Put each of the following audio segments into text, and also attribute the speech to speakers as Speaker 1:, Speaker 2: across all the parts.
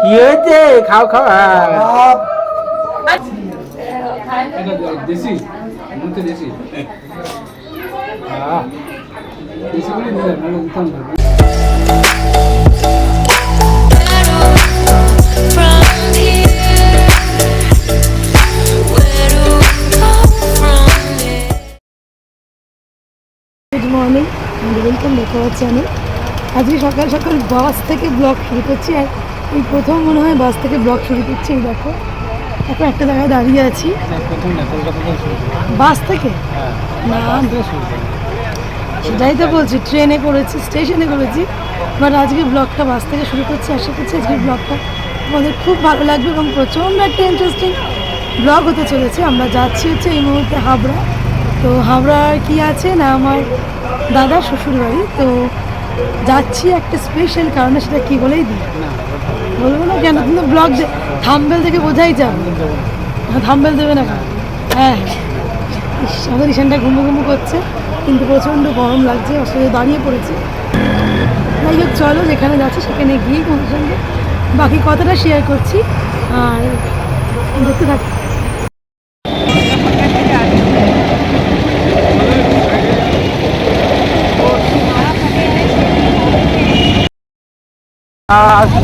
Speaker 1: কি হয়েছে খাও খাও আহ। দেশি? মনে দেশি? দেশি?
Speaker 2: গুড মর্নিং ওয়েলকাম দেখতে পাচ্ছি আমি আজকে সকাল সকাল বাস থেকে ব্লগ শুরু করছি আর এই প্রথম মনে হয় বাস থেকে ব্লগ শুরু করছি এই দেখো। এখন একটা জায়গায় দাঁড়িয়ে আছি। বাস থেকে?
Speaker 1: হ্যাঁ
Speaker 2: না। সেটাই তো বলছি ট্রেনে করেছি স্টেশনে করেছি। বাট আজকে ব্লগটা বাস থেকে শুরু করছি আশা করছি আজকের ব্লগটা আমাদের খুব ভালো লাগবে এবং প্রচণ্ড একটা ইন্টারেস্টিং ব্লগ হতে চলেছে। আমরা যাচ্ছি হচ্ছে এই মুহূর্তে হাবড়া। তো হাবড়ার কি আছে? না আমার দাদা শ্বশুর বাড়ি তো যাচ্ছি একটা স্পেশাল কারণে সেটা কি বলেই দিই? বলব না কেন? তুমি ব্লগ থাম্বেল থেকে বোঝাই যাবে। থাম্বেল দেবে না হ্যাঁ। আমাদের ঈশানটা ঘুমু ঘুমু করছে। কিন্তু প্রচণ্ড গরম লাগছে অসুবিধা দাঁড়িয়ে পড়েছে। যাই হোক, চলো, যেখানে যাচ্ছে সেখানে গিয়ে তোমার সঙ্গে বাকি কথাটা শেয়ার করছি। আর দেখতে থাকি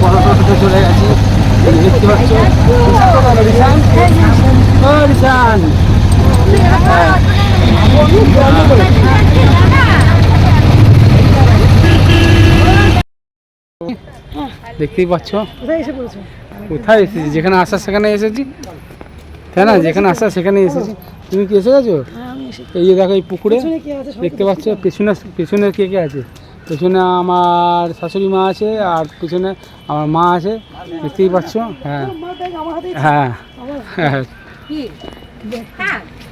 Speaker 1: বড় টোটোতে চলে গেছি। দেখতে পাচ্ছ? রিসান। দেখতেই পাচ্ছ?
Speaker 2: কোথায়
Speaker 1: এসেছি? যেখানে আসা সেখানে এসেছি? তাই না? যেখানে আসা সেখানে এসেছি। তুমি কি এসে গেছো?
Speaker 2: হ্যাঁ
Speaker 1: এই যে দেখো এই পুকুরে দেখতে পাচ্ছ? পেছনে পেছনে কে কে আছে? পেছনে আমার শাশুড়ি মা আছে আর পেছনে আমার মা আছে দেখতেই পাচ্ছ হ্যাঁ। হ্যাঁ। হ্যাঁ।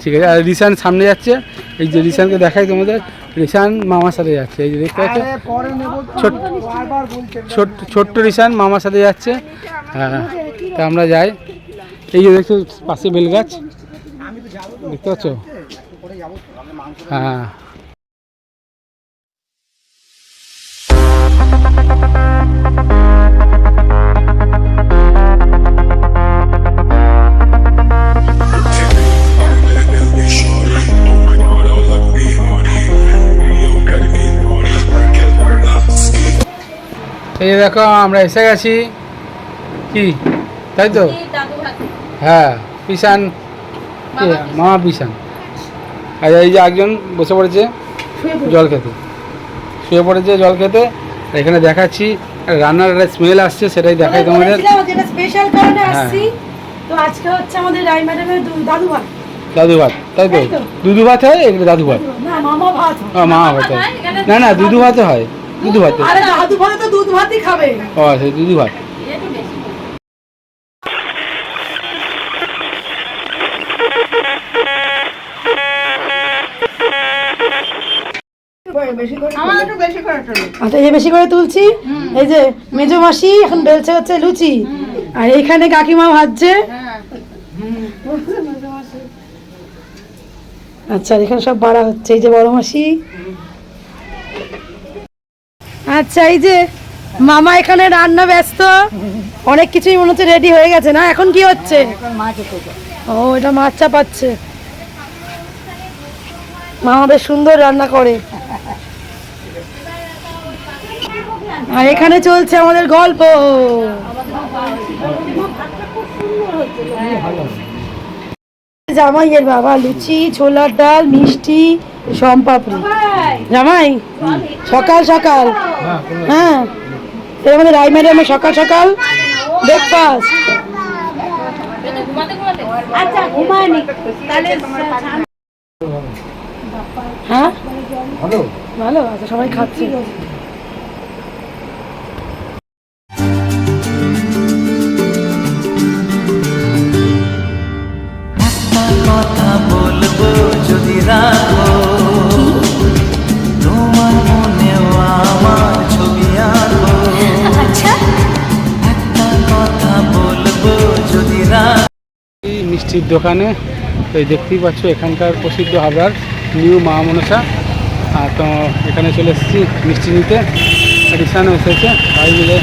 Speaker 1: ঠিক আছে আর রিসান সামনে যাচ্ছে এই যে রিসানকে দেখাই তোমাদের রিসান মামার সাথে যাচ্ছে এই যে দেখতে পাচ্ছ? ছোট্ট ছোট্ট রিসান মামার সাথে যাচ্ছে হ্যাঁ তা আমরা যাই। এই যে দেখছ পাশে বেলগাছ দেখতে পাচ্ছ? হ্যাঁ। এই যে দেখো আমরা এসে গেছি। কি? তাই তো? হ্যাঁ পিসান। মামা পিসান। আর এই যে একজন বসে পড়েছে জল খেতে। শুয়ে পড়েছে জল খেতে। এখানে দেখাচ্ছি রান্নার একটা স্মেল আসছে সেটাই দেখাই তোমাদের।
Speaker 2: স্পেশাল কারণে
Speaker 1: হ্যাঁ।
Speaker 2: আসছি। তো আজকে হচ্ছে আমাদের রাই ম্যাডামের দাদু ভাত।
Speaker 1: দাদু ভাত তাই তো? দুধু ভাত হয় এগুলো দাদু ভাত?
Speaker 2: না মামা ভাত
Speaker 1: ও মামা ভাত না না দুধু ভাতে হয়। দুধু ভাতে
Speaker 2: আরে দাদু ভাতে তো দুধ ভাতই খাবে।
Speaker 1: ও আচ্ছা দুধু ভাত
Speaker 2: আচ্ছা এই যে বেশি করে তুলছি এই যে মেজো মাসি এখন বেলছে হচ্ছে লুচি। আর এইখানে কাকিমা ভাজছে। আচ্ছা আর এখানে সব বাড়া হচ্ছে এই যে বড় মাসি। আচ্ছা এই যে মামা এখানে রান্না ব্যস্ত অনেক কিছুই মনে হচ্ছে রেডি হয়ে গেছে না? এখন কি হচ্ছে? ও এটা মাছ চাপাচ্ছে। মামা বেশ সুন্দর রান্না করে। আর এখানে চলছে আমাদের গল্প। জামাইয়ের বাবা লুচি ছোলার ডাল মিষ্টি সম্পাপড়ি জামাই সকাল সকাল। হ্যাঁ এই আমাদের রাই ম্যাডামের সকাল সকাল। ব্রেকফাস্ট হ্যাঁ?
Speaker 1: ভালো।
Speaker 2: ভালো আচ্ছা সবাই খাচ্ছে।
Speaker 1: মিষ্টির দোকানে। তো দেখতেই পাচ্ছ, এখানকার প্রসিদ্ধ হাবড়ার নিউ মা মনসা আর তো এখানে চলে এসেছি মিষ্টি নিতে। রিসানও এসেছে, সবাই মিলে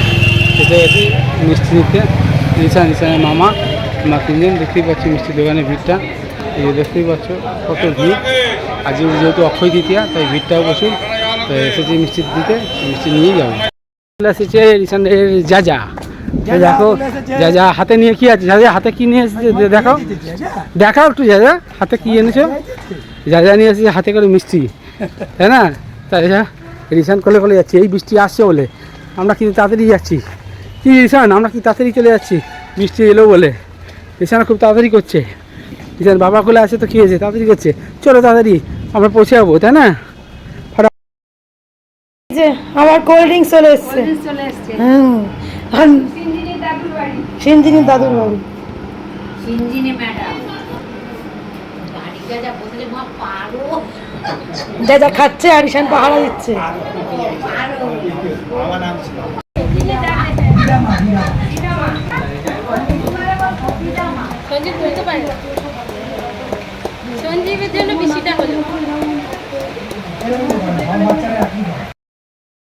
Speaker 1: এসে গেছি মিষ্টি নিতে। রিসান রিসানের মামা, মা তিনজন, দেখতেই পাচ্ছি মিষ্টির দোকানে ভিড়টা। এই দেখতেই পাচ্ছ কত ভিড়। আজ যেহেতু অক্ষয় তৃতীয়া, তাই ভিড়টাও প্রচুর। তো এসেছি মিষ্টি দিতে, মিষ্টি নিয়েই যাব। চলে এসেছে রিসানের যা যা। দেখো যা যা হাতে নিয়ে কি আছে? যা যা হাতে কি নিয়ে এসেছে? দেখাও। দেখাও একটু যা যা হাতে কি এনেছো? যা। যা নিয়ে এসেছে হাতে করে মিষ্টি। তাই না? তাই যা রিসান কোলে কোলে যাচ্ছি এই বৃষ্টি আসছে বলে। আমরা কিন্তু তাড়াতাড়ি যাচ্ছি। কি রিসান আমরা কি তাড়াতাড়ি চলে যাচ্ছি? বৃষ্টি এলো বলে। রিসান খুব তাড়াতাড়ি করছে। রিসান বাবা কোলে আছে তো কি হয়েছে? তাড়াতাড়ি করছে। চলো তাড়াতাড়ি আমরা পৌঁছে যাব তাই না?
Speaker 2: আমার কোল্ড ড্রিঙ্কস চলে এসছে।
Speaker 3: চলে এসছে।
Speaker 2: হুম
Speaker 3: সিঞ্জিনি দাদুর বাড়ি। যা
Speaker 2: খাচ্ছে আর ঈশান পাহারা দিচ্ছে।
Speaker 3: সঞ্জীব বলতে পারে। সঞ্জীবের জন্য বেশিটা হলো।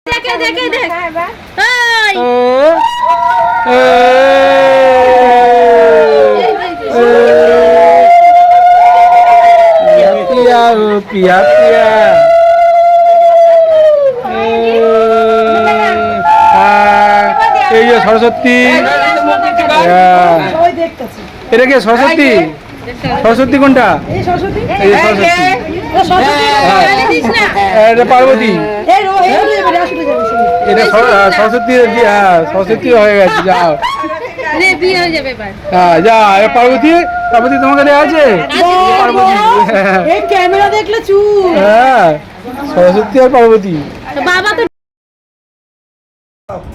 Speaker 3: দেখে দেখে দেখ। এই,
Speaker 1: পিয়া ও পিয়া পিয়া এই যে সরস্বতী হ্যাঁ। এটা কি সরস্বতী সরস্বতী কোনটা
Speaker 2: এই সরস্বতী
Speaker 1: পার্বতী এটা সরস্বতী হ্যাঁ সরস্বতী হয়ে গেছে যাও।
Speaker 3: হয়ে
Speaker 1: হ্যাঁ যা এ পার্বতী পার্বতী তোমার কাছে আছে? পার্বতী হ্যাঁ।
Speaker 2: ক্যামেরা দেখলে চুপ
Speaker 1: হ্যাঁ সরস্বতী আর পার্বতী।
Speaker 3: বাবা তো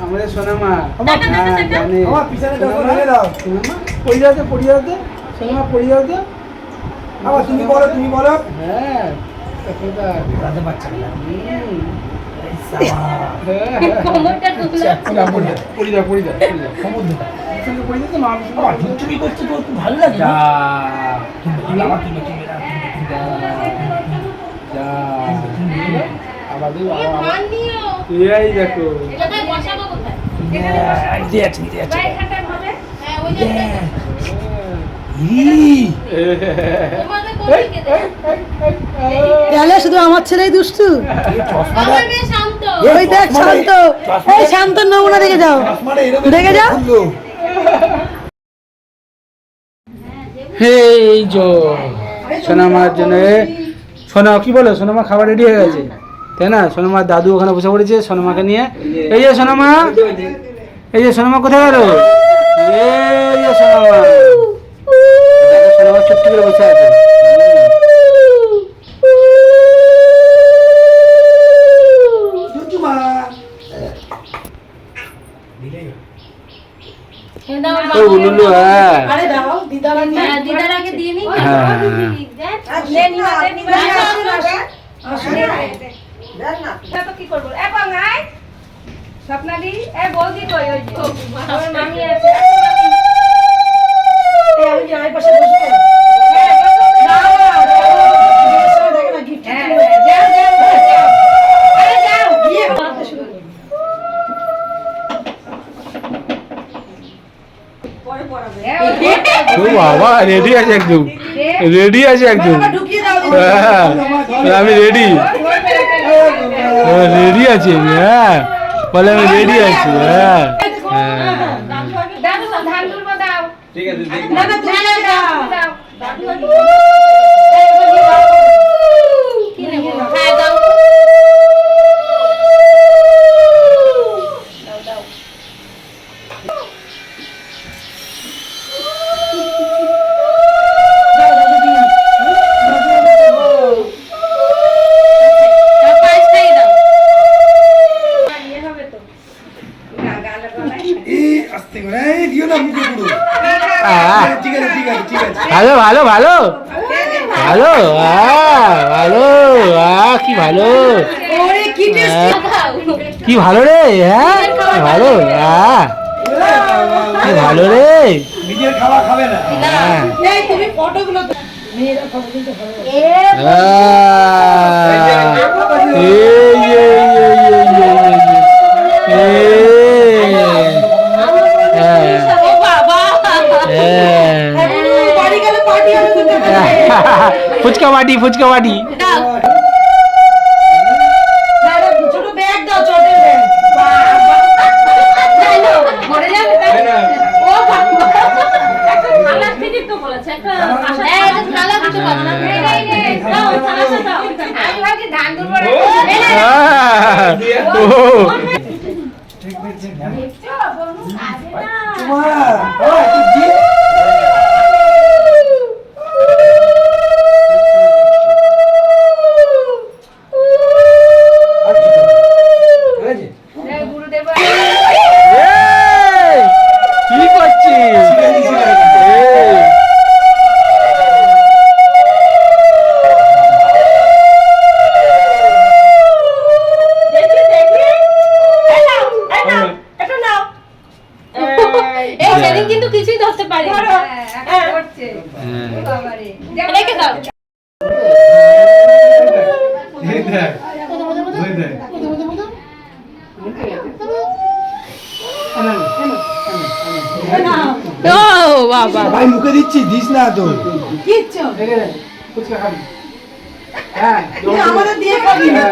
Speaker 1: আমাদের সোনামা। হ্যাঁ, পড়ে যাও তো, পড়ে যাও সোনামা, পড়ে যাও তো।
Speaker 4: তুমি বলো তুমি বলো।
Speaker 1: হ্যাঁ। হ্যাঁ, হ্যাঁ।
Speaker 4: ভালো লাগে।
Speaker 3: মান
Speaker 1: এই দেখো
Speaker 3: এটা
Speaker 2: তাহলে শুধু আমার ছেলেই দুষ্টু?
Speaker 3: শান্ত
Speaker 2: ওই দেখ শান্ত। এই শান্ত নমুনা দেখে যাও। দেখে যাও।
Speaker 1: এই যো সোনামার জন্য সোনা কি বলো? সোনামা খাবার রেডি হয়ে গেছে। তাই না? সোনামার দাদু ওখানে বসে পড়েছে সোনামাকে নিয়ে। এই যে সোনামা এই যে সোনামা কোথায় গেল? এই যে সোনামা। দেখো, সোনামা চুপটি করে বসে আছে? হ্যাঁ।
Speaker 3: হ্যাঁ,
Speaker 1: হ্যাঁ, হ্যাঁ।
Speaker 3: স্বপ্নাদি এ বৌদি কই? ওই আমার মামি আছে।
Speaker 2: আমি যাই পাশে বসবো? দেখে না গিফট গিয়ে হাঁটতে শুরু করো।
Speaker 1: ও বাবা রেডি আছে একদম। রেডি আছে একদম। হ্যাঁ আমি রেডি রেডি আছি হ্যাঁ। বলে আমি রেডি আছি হ্যাঁ। হ্যাঁ।
Speaker 3: দাদু আছে
Speaker 2: না না তুমি দাও।
Speaker 1: ভালো ভালো? ভালো? ভালো আহ, ভালো আহ, কি ভালো।
Speaker 2: কি
Speaker 1: হ্যাঁ, কি ভালো রে হ্যাঁ? ভালো কি ভালো রে।
Speaker 4: খাবে না।
Speaker 1: হ্যাঁ। ফুচকা বাটি ফুচকা বাটি।
Speaker 5: দাও।
Speaker 3: ছোট
Speaker 5: সেদিন কিন্তু কিছুই ধরতে পারি
Speaker 6: হ্যাঁ
Speaker 1: হ্যাঁ।
Speaker 5: রেখে দাও ও বাবা।
Speaker 4: ভাই মুখে দিচ্ছি দিস না তো
Speaker 3: কিচ্ছু
Speaker 1: ফুচকা খাবি হ্যাঁ
Speaker 3: আমাদের দিয়ে খাবি।
Speaker 1: হ্যাঁ,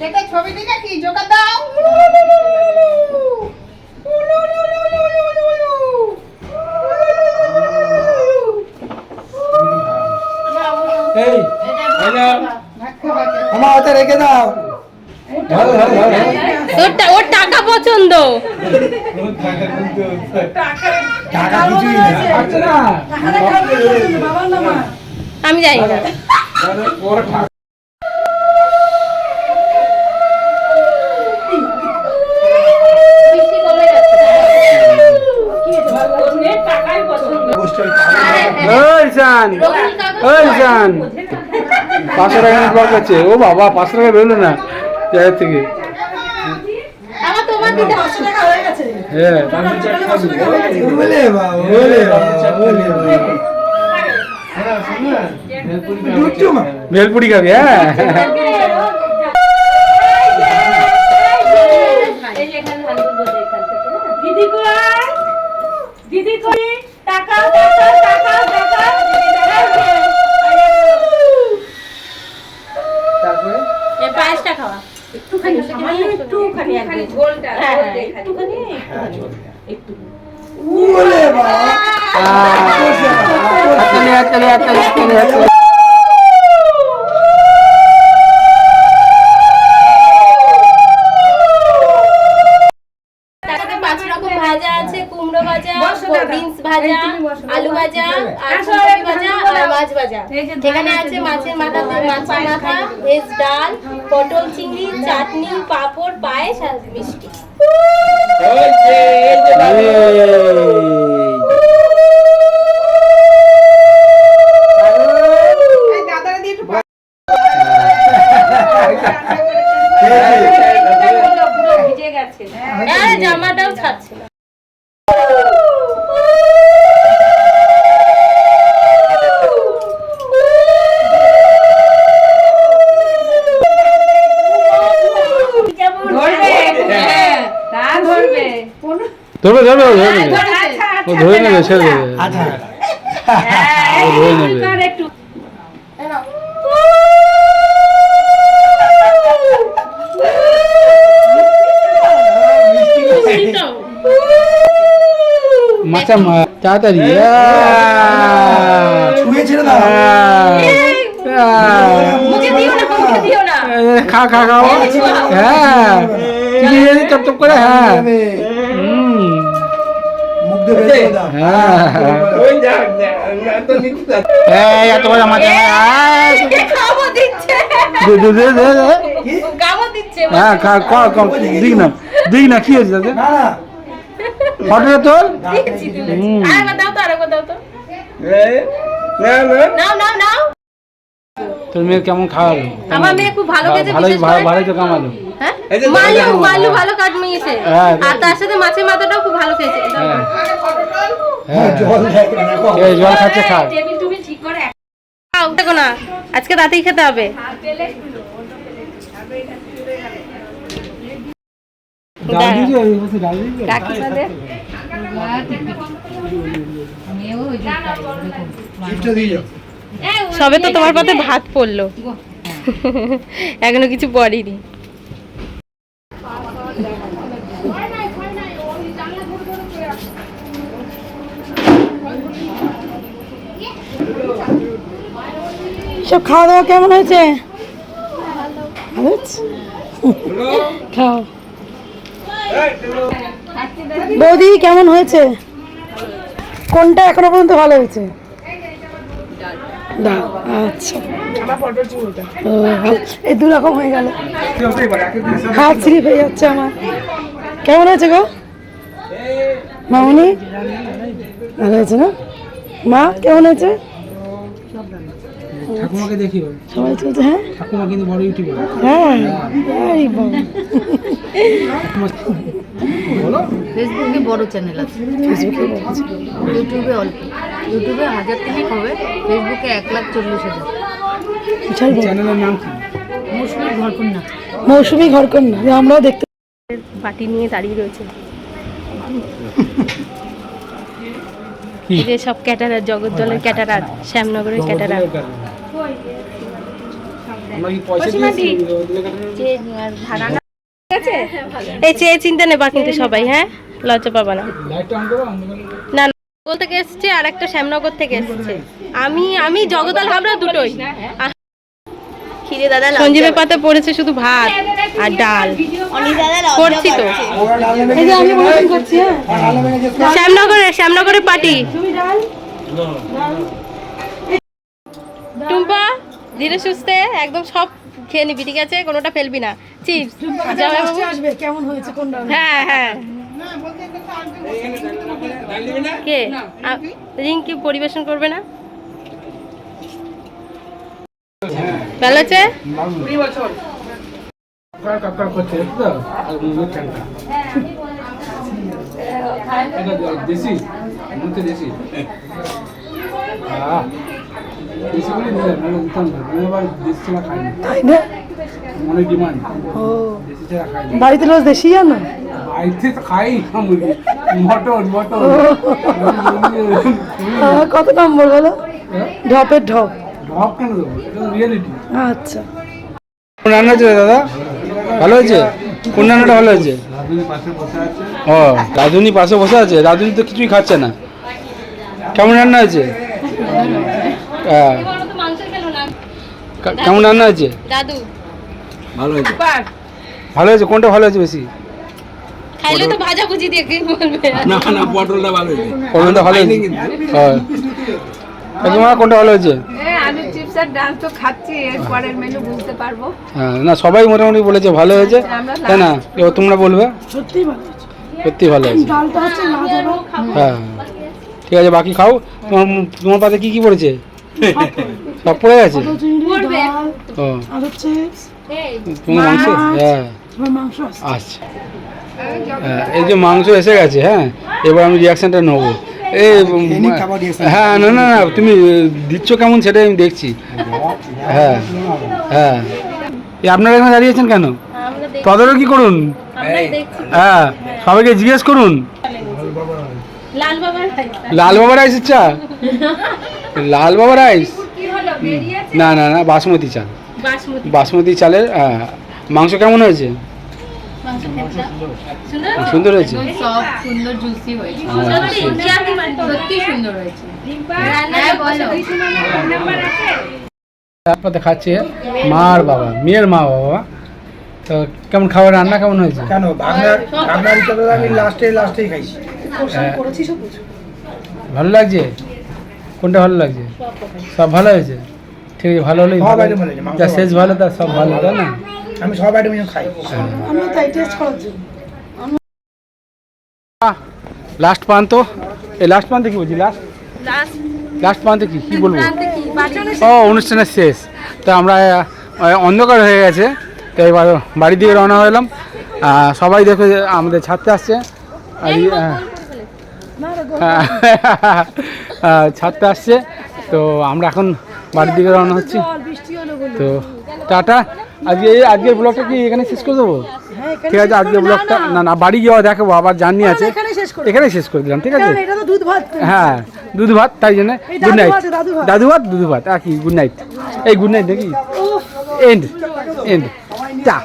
Speaker 6: দেখে ছবি দিলে কি? জোকা দাও।
Speaker 1: এই
Speaker 4: আমার রেখে দাও।
Speaker 5: ওর টাকা পছন্দ।
Speaker 4: টাকা কিছুই না।
Speaker 5: আমি জানি না
Speaker 6: টাকাই পছন্দ।
Speaker 1: ওই জান। পাঁচশো টাকা ব্লক আছে ও বাবা পাঁচশো টাকা বেরোলো না। জায়গা থেকে।
Speaker 3: হয়ে গেছে।
Speaker 1: হ্যাঁ।
Speaker 3: পাঁচশো
Speaker 6: একটুখানি সামান্য একটুখানি একটুখানি
Speaker 5: হ্যাঁ, হ্যাঁ,
Speaker 4: বাবা
Speaker 5: পাঁচ রকম ভাজা আছে কুমড়ো ভাজা বিনস ভাজা। আলু ভাজা আর ভাজা আর মাছ ভাজা। এখানে আছে মাছের মাথা
Speaker 6: পায়েস
Speaker 5: মাছের মাথা ভেজ ডাল পটল চিংড়ি চাটনি পাঁপড় পায়েস আর মিষ্টি
Speaker 1: ও ধরে নেবে
Speaker 6: আচ্ছা
Speaker 1: ও ধরে নেবে ছেড়ে দেবে।
Speaker 4: আচ্ছা
Speaker 1: ও ধরে নেবে। তাড়াতাড়ি।
Speaker 4: ছুঁয়ে ছেড়ে দাও।
Speaker 1: আহ!
Speaker 6: মুখে দিও না মুখে দিও না।
Speaker 1: আহ! খা খা খাও। হ্যাঁ দিয়ে টপ টপ করে হ্যাঁ। হুম
Speaker 4: করে
Speaker 1: হ্যাঁ। এত বড় মাথা
Speaker 5: খাব দিচ্ছে?
Speaker 1: দে দে দে দে দে।
Speaker 5: খাব দিচ্ছে
Speaker 1: হ্যাঁ কর কর দিক না। দিক না কি হয়েছে তাতে
Speaker 4: না না।
Speaker 5: দিয়েছি তুলেছি।
Speaker 1: হুম।
Speaker 5: দাও তো দাও তো। নাও নাও নাও।
Speaker 1: তোর মেয়ে কেমন খাওয়ালো?
Speaker 5: আমার মেয়ে খুব ভালো
Speaker 1: ভালোই
Speaker 5: বিশেষ
Speaker 1: ভালো তো কামালো।
Speaker 5: হ্যাঁ? মাল্লু
Speaker 1: হ্যাঁ।
Speaker 5: ভালো কাট মিয়েছে
Speaker 1: হ্যাঁ,
Speaker 5: আর তার সাথে মাছের মাথাটাও খুব ভালো খেয়েছে
Speaker 1: হ্যাঁ।
Speaker 4: জল
Speaker 1: খাচ্ছে খা।
Speaker 6: টেবিল ঠিক করে
Speaker 5: খাও, দেখো না আজকে রাতেই খেতে হবে।
Speaker 1: ডাল
Speaker 4: যাও
Speaker 5: সবে তো তোমার পাতে ভাত পড়ল। এখনও কিছু পড়িনি।
Speaker 2: সব খাওয়া দাওয়া কেমন হয়েছে? হয়েছে? খাও। বৌদি কেমন হয়েছে? কোনটা এখনও পর্যন্ত ভালো হয়েছে? ডাল আচ্ছা। ও, এই দু রকম হয়ে গেল। হাত স্লিপ হয়ে যাচ্ছে আমার। কেমন হয়েছে গো? মামনি? ভালো হয়েছে না? মা কেমন হয়েছে
Speaker 1: ঠাকুমাকে দেখি
Speaker 2: সবাই চলছে হ্যাঁ?
Speaker 1: ঠাকুমা কিন্তু বড় ইউটিউবার
Speaker 2: হ্যাঁ আরে
Speaker 7: ফেসবুকে বড় চ্যানেল আছে।
Speaker 2: ফেসবুকে?
Speaker 7: ইউটিউবে অল্প। ইউটিউবে হাজার তিনেক হবে ফেসবুকে এক লাখ চল্লিশ হাজার।
Speaker 1: চ্যানেলের নাম কি?
Speaker 7: মৌসুমি ঘরকন্যা।
Speaker 2: মৌসুমি ঘরকন্যা আমরাও দেখতে
Speaker 5: বাটি নিয়ে দাঁড়িয়ে রয়েছে।
Speaker 1: কি?
Speaker 5: এই যে সব ক্যাটারার জগদ্দলের ক্যাটারার শ্যামনগরের ক্যাটারার।
Speaker 1: আমরা কি পয়সা দিয়েছি।
Speaker 5: যে রান্না এই চেয়ে চিন্তা নেবা কিন্তু সবাই হ্যাঁ? লজ্জা পাবা না। না না, থেকে এসছে আর একটা শ্যামনগর থেকে এসছে। আমি আমি জগদল হাবড়া দুটোই। আহ, খিরে দাদা সঞ্জীবের পাতে পড়েছে শুধু ভাত আর ডাল। করছি তো।
Speaker 2: মনে হ্যাঁ?
Speaker 5: শ্যামনগরে শ্যামনগরের পার্টি। টুম্পা! ধীরে সুস্থে একদম সব খেয়ে নিবি ঠিক আছে? কোনোটা ফেলবি না। চিপস।
Speaker 2: আসবে কেমন হয়েছে কোন
Speaker 5: হ্যাঁ হ্যাঁ। কে? রিঙ্কি পরিবেশন করবে না? ভালো আছে?
Speaker 1: কাকা কাকা করছে তো? আর মুখের ঠান্ডা। এটা দেশি। মুখে দেশি
Speaker 2: তাই না?
Speaker 1: অনেক ডিমান্ড
Speaker 2: ও।
Speaker 1: দেশি ছাড়া খাই না
Speaker 2: বাড়িতে রোজ দেশি আনো
Speaker 1: বাড়িতে খাই মটন মটন।
Speaker 2: কত নম্বর বলো? ঢপের ঢপ।
Speaker 1: ঢপ কেন দেবো? এটা রিয়েলিটি
Speaker 2: আচ্ছা।
Speaker 1: রান্না হয়েছে দাদা? ভালো হয়েছে? কোন রান্নাটা ভালো হয়েছে? ও রাধুনি পাশে বসে আছে। রাধুনি তো কিছুই খাচ্ছে না। কেমন রান্না হয়েছে? হ্যাঁ। কেমন রান্না হয়েছে?
Speaker 5: দাদু।
Speaker 1: ভালো হয়েছে। ভালো হয়েছে? কোনটা ভালো হয়েছে বেশি?
Speaker 5: খাইলে তো ভাজা ভুজি দিয়ে কি বলবে?
Speaker 1: পটলটা ভালো হয়েছে। হ্যাঁ। কাকিমা কোনটা ভালো হয়েছে?
Speaker 7: আলু চিপস আর ডাল তো খাচ্ছি এর পরের মেনু বুঝতে পারব।
Speaker 1: হ্যাঁ না সবাই মোটামুটি বলেছে ভালো হয়েছে। তাই না এবার তোমরা বলবে?
Speaker 2: সত্যি ভালো হয়েছে।
Speaker 1: সত্যি ভালো হয়েছে।
Speaker 2: ডালটা হচ্ছে
Speaker 1: হ্যাঁ। ঠিক আছে বাকি খাও। তোমার তোমার পাতে কি কি পড়েছে? সব পড়ে গেছে ও।
Speaker 2: আর হচ্ছে
Speaker 1: তুমি মাংস? হ্যাঁ।
Speaker 2: তোমার মাংস
Speaker 1: আচ্ছা। হ্যাঁ, এই যে মাংস এসে গেছে হ্যাঁ? এবার আমি রিয়াকশনটা নেব। এই হ্যাঁ না না না তুমি দিচ্ছ কেমন সেটাই আমি দেখছি। হ্যাঁ হ্যাঁ। এই আপনারা এখানে দাঁড়িয়েছেন কেন? তদারকি করুন। হ্যাঁ সবাইকে জিজ্ঞেস করুন।
Speaker 5: লাল বাবার
Speaker 1: লাল রাইস চা লাল বাবা রাইস না না না বাসমতি চাল।
Speaker 5: বাসমতি।
Speaker 1: বাসমতি চালের মাংস কেমন হয়েছে?
Speaker 5: সুন্দর
Speaker 1: সুন্দর হয়েছে?
Speaker 7: হ্যাঁ
Speaker 1: তারপরে খাচ্ছে মা আর বাবা মেয়ের মা বাবা। তো কেমন খাবার রান্না কেমন হয়েছে?
Speaker 4: কেন হিসাবে আমি লাস্টে লাস্টেই খাইছি।
Speaker 1: ভালো লাগছে? কোনটা ভালো লাগছে? সব ভালো হয়েছে? ঠিক আছে ভালো হলেই
Speaker 4: মাংস
Speaker 1: যা শেষ ভালো তা সব ভালো তাই না?
Speaker 4: আমি সব আইটেম খাই।
Speaker 2: আমি তাই টেস্ট করার জন্য
Speaker 1: লাস্ট প্রান্ত? এই লাস্ট প্রান্তে কি বলছি লাস্ট
Speaker 5: লাস্ট
Speaker 1: প্রান্তে কি কি বলব? ও অনুষ্ঠানের শেষ। তো আমরা অন্ধকার হয়ে গেছে তো এবার বাড়ি দিয়ে রওনা হলাম। আহ, সবাই দেখো আমাদের ছাড়তে আসছে। আর ছাড়তে আসছে। তো আমরা এখন বাড়ির দিকে রওনা হচ্ছি। তো টাটা। আজকে এই আজকের ব্লগটা কি এখানে শেষ করে দেবো?
Speaker 2: হ্যাঁ
Speaker 1: ঠিক আছে আজকের ব্লগটা না না। বাড়ি গিয়ে দেখাবো আবার জার্নি আছে।
Speaker 2: এখানে শেষ করে
Speaker 1: দিলাম ঠিক আছে? হ্যাঁ দুধ ভাত তাই জন্য গুড নাইট দাদু ভাত। দুধ ভাত আর কি গুড নাইট এই গুড নাইট নাকি এন্ড এন্ড চা